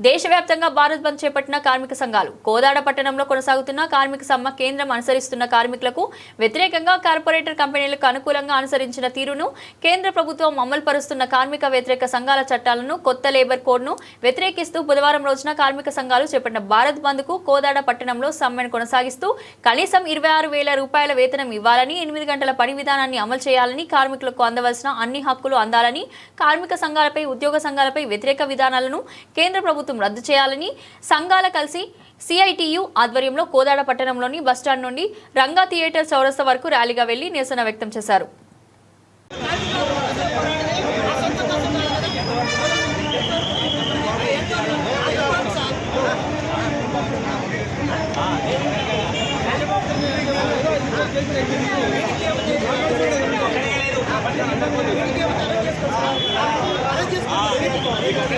దేశవ్యాప్తంగా భారత్ బంద్ చేపట్టిన కార్మిక సంఘాలు కోదాడ పట్టణంలో కొనసాగుతున్న కార్మిక సమ్మ కేంద్రం అనుసరిస్తున్న కార్మికులకు వ్యతిరేకంగా కార్పొరేటర్ కంపెనీలకు అనుకూలంగా అనుసరించిన తీరును కేంద్ర ప్రభుత్వం అమలు పరుస్తున్న కార్మిక వ్యతిరేక సంఘాల చట్టాలను కొత్త లేబర్ కోడ్ను వ్యతిరేకిస్తూ బుధవారం రోజున కార్మిక సంఘాలు చేపట్టిన భారత్ బంద్కు కోదాడ పట్టణంలో సమ్మెను కొనసాగిస్తూ కనీసం ఇరవై ఆరు వేల రూపాయల వేతనం ఇవ్వాలని ఎనిమిది గంటల పని విధానాన్ని అమలు చేయాలని కార్మికులకు అందవలసిన అన్ని హక్కులు అందాలని కార్మిక సంఘాలపై ఉద్యోగ సంఘాలపై వ్యతిరేక విధానాలను కేంద్ర ప్రభుత్వం రద్దు చేయాలని సంఘాల కలిసి సిఐటియు ఆధ్వర్యంలో కోదాడ పట్టణంలోని బస్టాండ్ నుండి రంగా థియేటర్ చౌరస్తా వరకు ర్యాలీగా వెళ్ళి నిరసన వ్యక్తం చేశారు.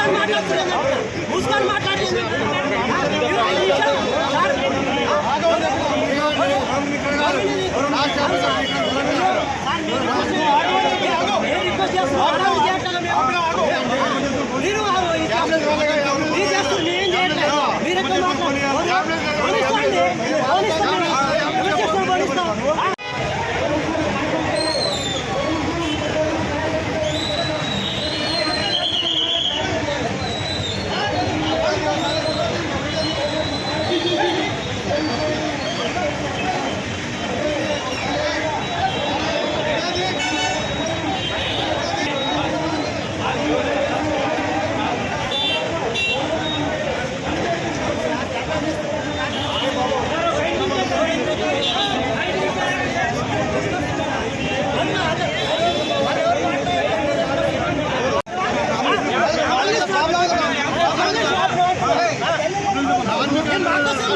ముస్కాన్ మాట్లాడుతున్నాను ముస్కాన్ మాట్లాడుతున్నాను జిందాబాద్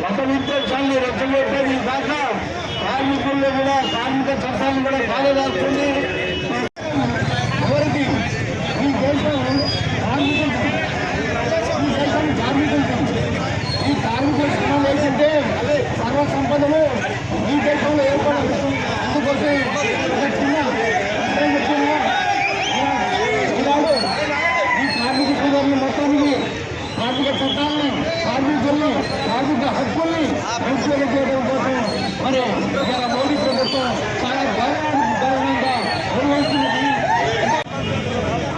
మత విద్వేషాన్ని రెచ్చగొట్టేది కాక కార్మికుల్లో కూడా కార్మిక చట్టాన్ని కూడా కాలదాస్తుంది ఎవరికి ఈ దేశం కార్మికులు ఈ దేశం కార్మికులకు ఈ కార్మికుల శ్రమ లేకుంటే సర్వ సంపదలు ఈ దేశంలో ఏర్పడదు అందుకోసం ఒక చిన్న విషయం చెప్తున్నా ఈనాడు ఈ కార్మిక సోదరులు మొత్తానికి కార్మిక చట్టాలను కార్మికుల్ని కార్మిక హక్కుల్ని చేయడం కోసం మరి ఇవాళ మోడీ ప్రభుత్వం చాలా గౌరవంగా నిర్వహిస్తున్నది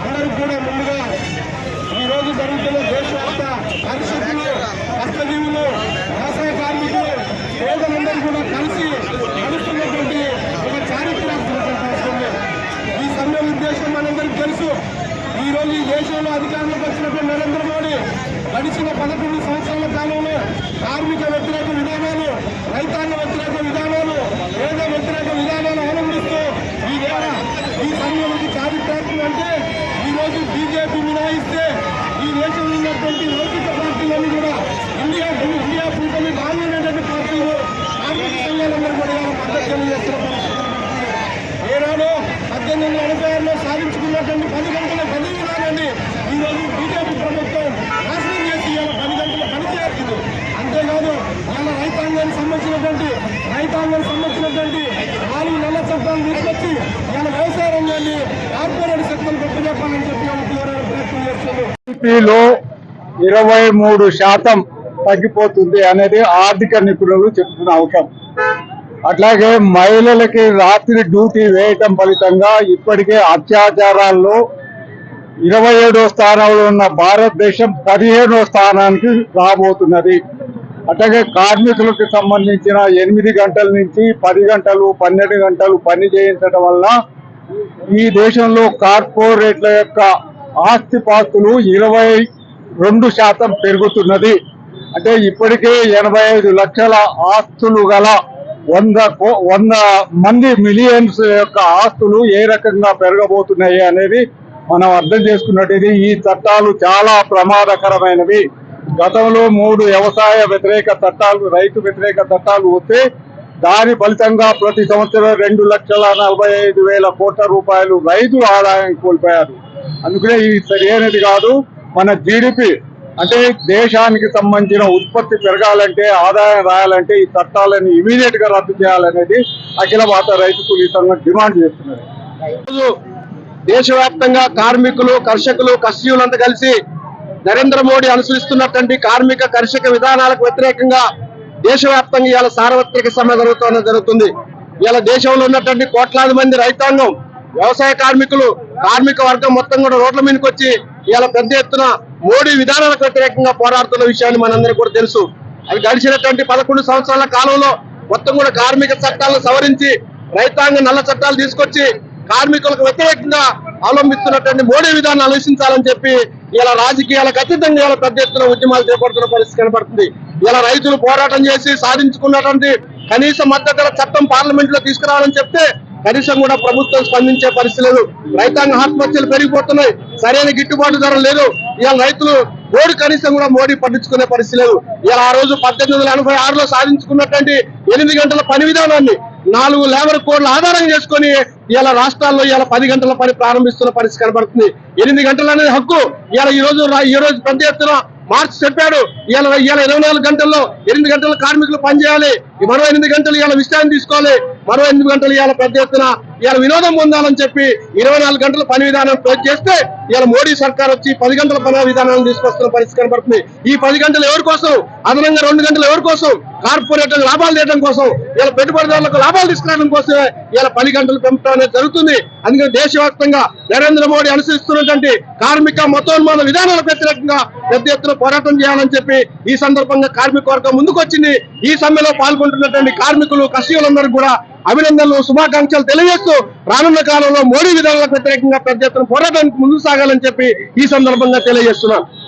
అందరూ కూడా ముందుగా ఈరోజు జరుగుతున్న దేశవ్యాప్త పరిస్థితులు కష్టజీవులు వ్యవసాయ కార్మికులు పేదలందరూ కూడా కలిసి నడుస్తున్నటువంటి ఒక చారిత్రాత్మక ఈ సమ్మె ఉద్దేశం మనందరికీ తెలుసు. ఈరోజు ఈ దేశంలో అధికారంలోకి వచ్చినటువంటి నరేంద్ర మోడీ గడిచిన పదకొండు సంవత్సరాల కాలంలో కార్మిక వ్యతిరేక విధానం రైతాంగ వ్యతిరేక విధానాలు పేద వ్యతిరేక విధానాలు అవలంబిస్తూ ఈ వేళ ఈ సమయంలో చారిత్రాత్మకం అంటే ఈ రోజు బీజేపీ మినహాయిస్తే ఈ దేశంలో ఉన్నటువంటి లౌకిక పార్టీలన్నీ కూడా ఇండియా ఇండియా కూటమి భాగమైనటువంటి యూనియన్ సంబంధించినటువంటి రైతాంగం సంబంధించినటువంటి నాలుగు నెలల చట్టాలు తీసుకొచ్చి ఇలా వ్యవసాయ రంగాన్ని కార్పొరేట్ శక్తులు గొప్పచెప్పాలని చెప్పి ప్రయత్నం చేస్తున్నారు ఇరవై మూడు శాతం తగ్గిపోతుంది అనేది ఆర్థిక నిపుణులు చెప్తున్న అంశం. అట్లాగే మహిళలకి రాత్రి డ్యూటీ వేయటం ఫలితంగా ఇప్పటికే అత్యాచారాల్లో ఇరవై ఏడో స్థానంలో ఉన్న భారతదేశం పదిహేడో స్థానానికి రాబోతున్నది. అట్లాగే కార్మికులకు సంబంధించిన ఎనిమిది గంటల నుంచి పది గంటలు పన్నెండు గంటలు పని చేయించడం వల్ల ఈ దేశంలో కార్పొరేట్ల యొక్క ఆస్తిపాస్తులు ఇరవై రెండు శాతం పెరుగుతున్నది. అంటే ఇప్పటికే ఎనభై ఐదు లక్షల ఆస్తులు గల వంద వంద మంది మిలియన్స్ యొక్క ఆస్తులు ఏ రకంగా పెరగబోతున్నాయి అనేది మనం అర్థం చేసుకున్నట్టు ఈ చట్టాలు చాలా ప్రమాదకరమైనవి. గతంలో మూడు వ్యవసాయ వ్యతిరేక చట్టాలు రైతు వ్యతిరేక చట్టాలు వస్తే దాని ఫలితంగా ప్రతి సంవత్సరం రెండు లక్షల నలభై ఐదు వేల కోట్ల రూపాయలు రైతులు ఆదాయం కోల్పోయారు. అందుకనే ఇది సరైనది కాదు. మన జీడిపి అంటే దేశానికి సంబంధించిన ఉత్పత్తి పెరగాలంటే ఆదాయం రాయాలంటే ఈ చట్టాలను ఇమీడియట్గా రద్దు చేయాలనేది అఖిల భారత రైతు కూలీ సంఘం డిమాండ్ చేస్తున్నారు దేశవ్యాప్తంగా కార్మికులు కర్షకులు కర్షకులంతా కలిసి నరేంద్ర మోడీ అనుసరిస్తున్నటువంటి కార్మిక కర్షక విధానాలకు వ్యతిరేకంగా దేశవ్యాప్తంగా ఇవాళ సార్వత్రిక సమ్మె జరుగుతున్న జరుగుతుంది. ఇవాళ దేశంలో ఉన్నటువంటి కోట్లాది మంది రైతాంగం వ్యవసాయ కార్మికులు కార్మిక వర్గం మొత్తం కూడా రోడ్ల మీదకి వచ్చి ఇవాళ పెద్ద ఎత్తున మోడీ విధానాలకు వ్యతిరేకంగా పోరాడుతున్న విషయాన్ని మనందరికీ కూడా తెలుసు. అది గడిచినటువంటి పదకొండు సంవత్సరాల కాలంలో మొత్తం కూడా కార్మిక చట్టాలను సవరించి రైతాంగ నల్ల చట్టాలు తీసుకొచ్చి కార్మికులకు వ్యతిరేకంగా అవలంబిస్తున్నటువంటి మోడీ విధానం ఆలోచించాలని చెప్పి ఇలా రాజకీయాలకు అతీతంగా ఇలా పెద్ద ఎత్తున ఉద్యమాలు చేపడుతున్న పరిస్థితి కనబడుతుంది. ఇలా రైతులు పోరాటం చేసి సాధించుకున్నటువంటి కనీస మద్దతు చట్టం పార్లమెంట్లో తీసుకురావాలని చెప్తే కనీసం కూడా ప్రభుత్వం స్పందించే పరిస్థితి లేదు. రైతాంగ ఆత్మహత్యలు పెరిగిపోతున్నాయి. సరైన గిట్టుబాటు ధర లేదు. ఇలా రైతులు మోడీ కనీసం కూడా మోడీ పట్టించుకునే పరిస్థితి లేదు. ఇలా ఆ రోజు పద్దెనిమిది వందల ఎనభై ఆరులో సాధించుకున్నటువంటి ఎనిమిది గంటల పని విధానాన్ని నాలుగు లేబర్ కోడ్ల ఆధారం చేసుకొని ఇలా రాష్ట్రాల్లో ఇలా పది గంటల పని ప్రారంభిస్తున్న పరిస్థితి కనబడుతుంది. ఎనిమిది గంటలు అనేది హక్కు. ఇలా ఈ రోజు ఈ రోజు పెద్ద ఎత్తున మార్చి చెప్పాడు. ఇలా ఇలా ఇరవై నాలుగు గంటల్లో ఎనిమిది గంటల కార్మికులు పనిచేయాలి. ఈ మరో ఎనిమిది గంటలు ఇలా విశ్రాంతి తీసుకోవాలి. మరో ఎనిమిది గంటలు ఇలా పెద్ద ఎత్తున ఇవాళ వినోదం పొందాలని చెప్పి ఇరవై నాలుగు గంటల పని విధానం ప్రయోగ చేస్తే ఇవాళ మోడీ సర్కార్ వచ్చి పది గంటల పని విధానాన్ని తీసుకొస్తున్న పరిస్థితి కనబడుతుంది. ఈ పది గంటలు ఎవరి కోసం? అదనంగా రెండు గంటలు ఎవరి కోసం? కార్పొరేట్ లాభాలు చేయడం కోసం ఇలా పెట్టుబడిదారులకు లాభాలు తీసుకురావడం కోసమే ఇలా పది గంటలు పెంపడం అనేది జరుగుతుంది. అందుకని దేశవ్యాప్తంగా నరేంద్ర మోడీ అనుసరిస్తున్నటువంటి కార్మిక మతోన్మాన విధానాలకు వ్యతిరేకంగా పెద్ద ఎత్తున పోరాటం చేయాలని చెప్పి ఈ సందర్భంగా కార్మిక వర్గం ముందుకు వచ్చింది ఈ సమ్మెలో పాల్గొంటున్నటువంటి కార్మికులు కర్షకులందరూ కూడా అభినందనలు శుభాకాంక్షలు తెలియజేస్తూ రానున్న కాలంలో మోడీ విధానాలకు వ్యతిరేకంగా పెద్ద ఎత్తున పోరాటానికి ముందుకు సాగాలని చెప్పి ఈ సందర్భంగా తెలియజేస్తున్నాను.